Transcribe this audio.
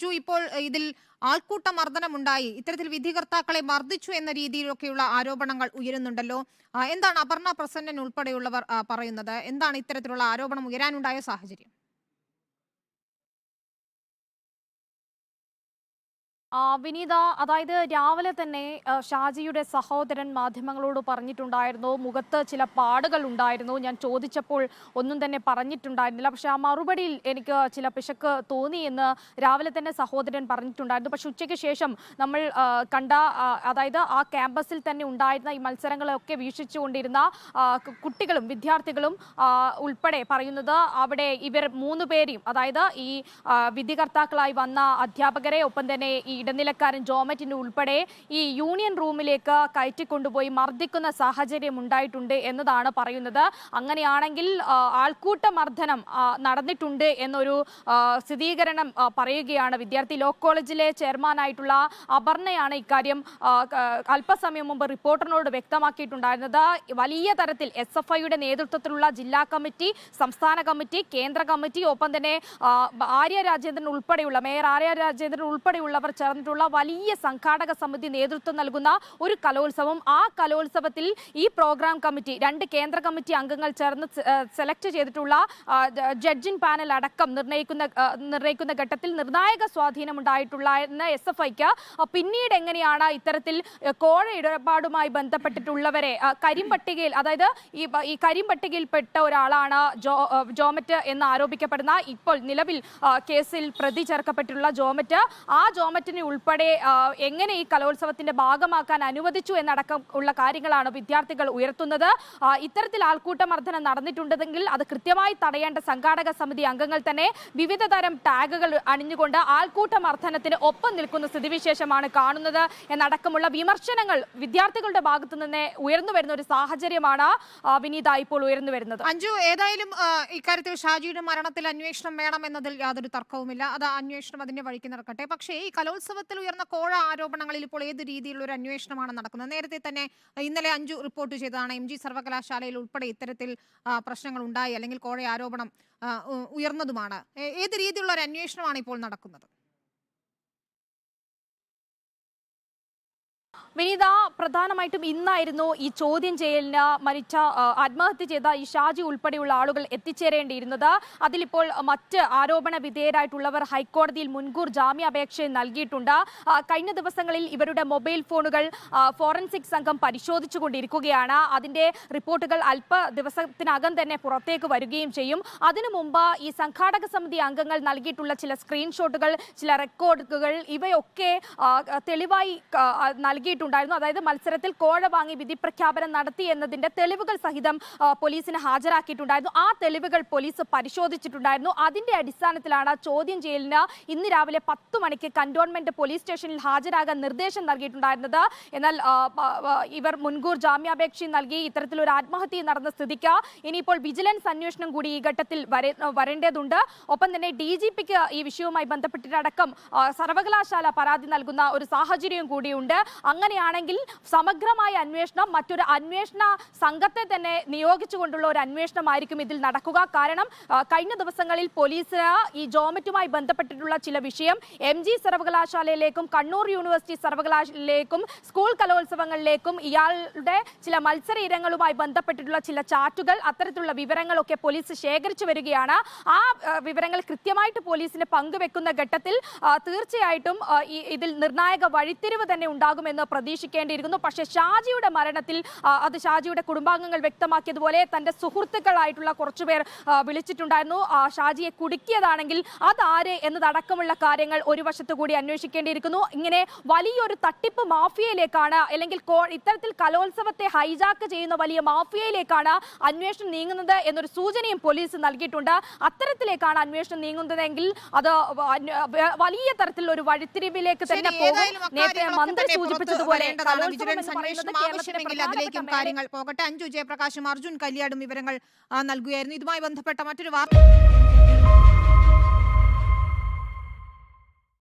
അഞ്ജു ഇപ്പോൾ ഇതിൽ ആൾക്കൂട്ട മർദ്ദനമുണ്ടായി ഇത്തരത്തിൽ വിധികർത്താക്കളെ മർദ്ദിച്ചു എന്ന രീതിയിലൊക്കെയുള്ള ആരോപണങ്ങൾ ഉയരുന്നുണ്ടല്ലോ. എന്താണ് അപർണ പ്രസന്നൻ ഉൾപ്പെടെയുള്ളവർ പറയുന്നത്? എന്താണ് ഇത്തരത്തിലുള്ള ആരോപണം ഉയരാനുണ്ടായ സാഹചര്യം? വിനീത അതായത് രാവിലെ തന്നെ ഷാജിയുടെ സഹോദരൻ മാധ്യമങ്ങളോട് പറഞ്ഞിട്ടുണ്ടായിരുന്നു മുഖത്ത് ചില പാടുകൾ ഉണ്ടായിരുന്നു. ഞാൻ ചോദിച്ചപ്പോൾ ഒന്നും തന്നെ പറഞ്ഞിട്ടുണ്ടായിരുന്നില്ല. പക്ഷെ ആ മറുപടിയിൽ എനിക്ക് ചില പിശക്ക് തോന്നി എന്ന് രാവിലെ തന്നെ സഹോദരൻ പറഞ്ഞിട്ടുണ്ടായിരുന്നു. പക്ഷെ ഉച്ചയ്ക്ക് ശേഷം നമ്മൾ കണ്ട അതായത് ആ ക്യാമ്പസിൽ തന്നെ ഉണ്ടായിരുന്ന ഈ മത്സരങ്ങളൊക്കെ വീക്ഷിച്ചുകൊണ്ടിരുന്ന കുട്ടികളും വിദ്യാർത്ഥികളും ഉൾപ്പെടെ പറയുന്നത് അവിടെ ഇവർ മൂന്ന് പേരെയും അതായത് ഈ വിധികർത്താക്കളായി വന്ന അധ്യാപകരെ ഒപ്പം തന്നെ ഈ ഇടനിലക്കാരൻ ജോമറ്റിന് ഉൾപ്പെടെ ഈ യൂണിയൻ റൂമിലേക്ക് കയറ്റിക്കൊണ്ടുപോയി മർദ്ദിക്കുന്ന സാഹചര്യം ഉണ്ടായിട്ടുണ്ട് എന്നതാണ് പറയുന്നത്. അങ്ങനെയാണെങ്കിൽ ആൾക്കൂട്ട മർദ്ദനം നടന്നിട്ടുണ്ട് എന്നൊരു സ്ഥിരീകരണം പറയുകയാണ്. വിദ്യാർത്ഥി ലോ കോളേജിലെ ചെയർമാനായിട്ടുള്ള അപർണയാണ് ഇക്കാര്യം അല്പസമയം മുമ്പ് റിപ്പോർട്ടറിനോട് വ്യക്തമാക്കിയിട്ടുണ്ടായിരുന്നത്. വലിയ തരത്തിൽ എസ് എഫ് ഐയുടെ നേതൃത്വത്തിലുള്ള ജില്ലാ കമ്മിറ്റി സംസ്ഥാന കമ്മിറ്റി കേന്ദ്ര കമ്മിറ്റി ഒപ്പം തന്നെ ആര്യ രാജേന്ദ്രൻ ഉൾപ്പെടെയുള്ള മേയർ ആര്യ രാജേന്ദ്രൻ ഉൾപ്പെടെയുള്ളവർ ചേർന്നിട്ടുള്ള വലിയ സംഘാടക സമിതി നേതൃത്വം നൽകുന്ന ഒരു കലോത്സവം. ആ കലോത്സവത്തിൽ ഈ പ്രോഗ്രാം കമ്മിറ്റി രണ്ട് കേന്ദ്ര കമ്മിറ്റി അംഗങ്ങൾ ചേർന്ന് സെലക്ട് ചെയ്തിട്ടുള്ള ജഡ്ജിൻ പാനൽ അടക്കം നിർണയിക്കുന്ന നിർണയിക്കുന്ന ഘട്ടത്തിൽ നിർണായക സ്വാധീനമുണ്ടായിട്ടുള്ള എസ് എഫ് ഐക്ക് പിന്നീട് എങ്ങനെയാണ് ഇത്തരത്തിൽ കോഴ ഇടപാടുമായി ബന്ധപ്പെട്ടിട്ടുള്ളവരെ കരിമ്പട്ടികയിൽ അതായത് ഈ ഈ കരിമ്പട്ടികയിൽപ്പെട്ട ഒരാളാണ് ജോ ജോമറ്റ് എന്ന് ആരോപിക്കപ്പെടുന്ന ഇപ്പോൾ നിലവിൽ കേസിൽ പ്രതി ചേർക്കപ്പെട്ടിട്ടുള്ള ജോമറ്റ്. ആ ജോമറ്റിനെ ഉൾപ്പെടെ എങ്ങനെ ഈ കലോത്സവത്തിന്റെ ഭാഗമാക്കാൻ അനുവദിച്ചു എന്നടക്കം ഉള്ള കാര്യങ്ങളാണ് വിദ്യാർത്ഥികൾ ഉയർത്തുന്നത്. ഇത്തരത്തിൽ ആൾക്കൂട്ട മർദ്ദനം നടന്നിട്ടുണ്ടെങ്കിൽ അത് കൃത്യമായി തടയേണ്ട സംഘാടക സമിതി അംഗങ്ങൾ തന്നെ വിവിധ തരം ടാഗുകൾ അണിഞ്ഞുകൊണ്ട് ആൾക്കൂട്ട മർദ്ദനത്തിന് ഒപ്പം നിൽക്കുന്ന സ്ഥിതിവിശേഷമാണ് കാണുന്നത്. എന്നടക്കമുള്ള വിമർശനങ്ങൾ വിദ്യാർത്ഥികളുടെ ഭാഗത്തു നിന്ന് ഉയർന്നു വരുന്ന ഒരു സാഹചര്യമാണ് വിനീത ഇപ്പോൾ ഉയർന്നു വരുന്നത്. അഞ്ജു ഏതായാലും ഇക്കാര്യത്തിൽ ഷാജിയുടെ മരണത്തിൽ അന്വേഷണം വേണം എന്നതിൽ യാതൊരു തർക്കവുമില്ല. അത് അന്വേഷണം അതിന്റെ വഴിക്ക് നടക്കട്ടെ. പക്ഷേ ഈ കലോത്സവത്തിൽ ഉയർന്ന കോഴ ആരോപണങ്ങളിൽ ഇപ്പോൾ ഏത് രീതിയിലുള്ള ഒരു അന്വേഷണമാണ് നടക്കുന്നത്? നേരത്തെ തന്നെ ഇന്നലെ അഞ്ചു റിപ്പോർട്ട് ചെയ്തതാണ് എം ജി സർവകലാശാലയിൽ ഉൾപ്പെടെ ഇത്തരത്തിൽ പ്രശ്നങ്ങൾ ഉണ്ടായി അല്ലെങ്കിൽ കോഴ ആരോപണം ഉയർന്നതുമാണ്. ഏത് രീതിയിലുള്ള ഒരു അന്വേഷണമാണ് ഇപ്പോൾ നടക്കുന്നത്? വിനീത പ്രധാനമായിട്ടും ഇന്നായിരുന്നു ഈ ചോദ്യം ചെയ്യലിന് മരിച്ച ആത്മഹത്യ ചെയ്ത ഈ ഷാജി ഉൾപ്പെടെയുള്ള ആളുകൾ എത്തിച്ചേരേണ്ടിയിരുന്നത്. അതിലിപ്പോൾ മറ്റ് ആരോപണ വിധേയരായിട്ടുള്ളവർ ഹൈക്കോടതിയിൽ മുൻകൂർ ജാമ്യാപേക്ഷ നൽകിയിട്ടുണ്ട്. കഴിഞ്ഞ ദിവസങ്ങളിൽ ഇവരുടെ മൊബൈൽ ഫോണുകൾ ഫോറൻസിക് സംഘം പരിശോധിച്ചുകൊണ്ടിരിക്കുകയാണ്. അതിന്റെ റിപ്പോർട്ടുകൾ അല്പ ദിവസത്തിനകം തന്നെ പുറത്തേക്ക് വരികയും ചെയ്യും. അതിനു മുമ്പ് ഈ സംഘാടക സമിതി അംഗങ്ങൾ നൽകിയിട്ടുള്ള ചില സ്ക്രീൻഷോട്ടുകൾ ചില റെക്കോർഡുകൾ ഇവയൊക്കെ തെളിവായി ആ, നൽകിയിട്ടുണ്ടായിരുന്നു അതായത് മത്സരത്തിൽ കോഴ വാങ്ങി വിധി പ്രഖ്യാപനം നടത്തി എന്നതിന്റെ തെളിവുകൾ സഹിതം പോലീസിന് ഹാജരാക്കിയിട്ടുണ്ടായിരുന്നു. ആ തെളിവുകൾ പോലീസ് പരിശോധിച്ചിട്ടുണ്ടായിരുന്നു. അതിന്റെ അടിസ്ഥാനത്തിലാണ് ചോദ്യം ചെയ്യലിന് ഇന്ന് രാവിലെ പത്ത് മണിക്ക് കന്റോൺമെന്റ് പോലീസ് സ്റ്റേഷനിൽ ഹാജരാകാൻ നിർദ്ദേശം നൽകിയിട്ടുണ്ടായിരുന്നത്. എന്നാൽ ഇവർ മുൻകൂർ ജാമ്യാപേക്ഷയും നൽകി ഇത്തരത്തിലൊരു ആത്മഹത്യ നടന്ന സ്ഥിതിക്ക് ഇനിയിപ്പോൾ വിജിലൻസ് അന്വേഷണം കൂടി ഈ ഘട്ടത്തിൽ വരെ വരേണ്ടതുണ്ട്. ഒപ്പം തന്നെ ഡി ജി പിക്ക് ഈ വിഷയവുമായി ബന്ധപ്പെട്ടിട്ടടക്കം സർവകലാശാല പരാതി നൽകുന്ന ഒരു സാഹചര്യം കൂടിയുണ്ട്. അങ്ങനെയാണെങ്കിൽ സമഗ്രമായ അന്വേഷണം മറ്റൊരു അന്വേഷണ സംഘത്തെ തന്നെ നിയോഗിച്ചുകൊണ്ടുള്ള ഒരു അന്വേഷണമായിരിക്കും ഇതിൽ നടക്കുക. കാരണം കഴിഞ്ഞ ദിവസങ്ങളിൽ പോലീസിന് ഈ ജോമറ്റുമായി ബന്ധപ്പെട്ടിട്ടുള്ള ചില വിഷയം എം ജി സർവകലാശാലയിലേക്കും കണ്ണൂർ യൂണിവേഴ്സിറ്റി സർവകലാശാലയിലേക്കും സ്കൂൾ കലോത്സവങ്ങളിലേക്കും ഇയാളുടെ ചില മത്സര ഇനങ്ങളുമായി ബന്ധപ്പെട്ടിട്ടുള്ള ചില ചാറ്റുകൾ അത്തരത്തിലുള്ള വിവരങ്ങളൊക്കെ പോലീസ് ശേഖരിച്ചു വരികയാണ്. ആ വിവരങ്ങൾ കൃത്യമായിട്ട് പോലീസിന് പങ്കുവെക്കുന്ന ഘട്ടത്തിൽ തീർച്ചയായിട്ടും ഇതിൽ നിർണായക വഴിത്തിരിവ് തന്നെ ഉണ്ടാകുമെന്ന് പ്രതീക്ഷിക്കേണ്ടിയിരിക്കുന്നു. പക്ഷേ ഷാജിയുടെ മരണത്തിൽ അത് ഷാജിയുടെ കുടുംബാംഗങ്ങൾ വ്യക്തമാക്കിയതുപോലെ തന്റെ സുഹൃത്തുക്കളായിട്ടുള്ള കുറച്ചുപേർ വിളിച്ചിട്ടുണ്ടായിരുന്നു. ഷാജിയെ കുടുക്കിയതാണെങ്കിൽ അതാര് എന്നതടക്കമുള്ള കാര്യങ്ങൾ ഒരു വശത്തു കൂടി അന്വേഷിക്കേണ്ടിയിരിക്കുന്നു. ഇങ്ങനെ വലിയൊരു തട്ടിപ്പ് മാഫിയയിലേക്കാണ് അല്ലെങ്കിൽ ഇത്തരത്തിൽ കലോത്സവത്തെ ഹൈജാക്ക് ചെയ്യുന്ന വലിയ മാഫിയയിലേക്കാണ് അന്വേഷണം നീങ്ങുന്നത് എന്നൊരു സൂചനയും പോലീസ് നൽകിയിട്ടുണ്ട്. അത്തരത്തിലേക്കാണ് അന്വേഷണം നീങ്ങുന്നതെങ്കിൽ അത് വലിയ തരത്തിലുള്ള ഒരു വഴിത്തിരിവിലേക്ക് തന്നെ പോകും. നേരത്തെ മന്ത്രി സൂചിപ്പിച്ചത് സൂചിപ്പിച്ചതുപോലെ വരേണ്ടതാണ്. വിജിലൻസ് അന്വേഷണം ആവശ്യമെങ്കിൽ അതിലേക്കും കാര്യങ്ങൾ പോകട്ടെ. അഞ്ജു ജയപ്രകാശും അർജുൻ കല്യാടും വിവരങ്ങൾ നൽകുകയായിരുന്നു. ഇതുമായി ബന്ധപ്പെട്ട മറ്റൊരു വാർത്ത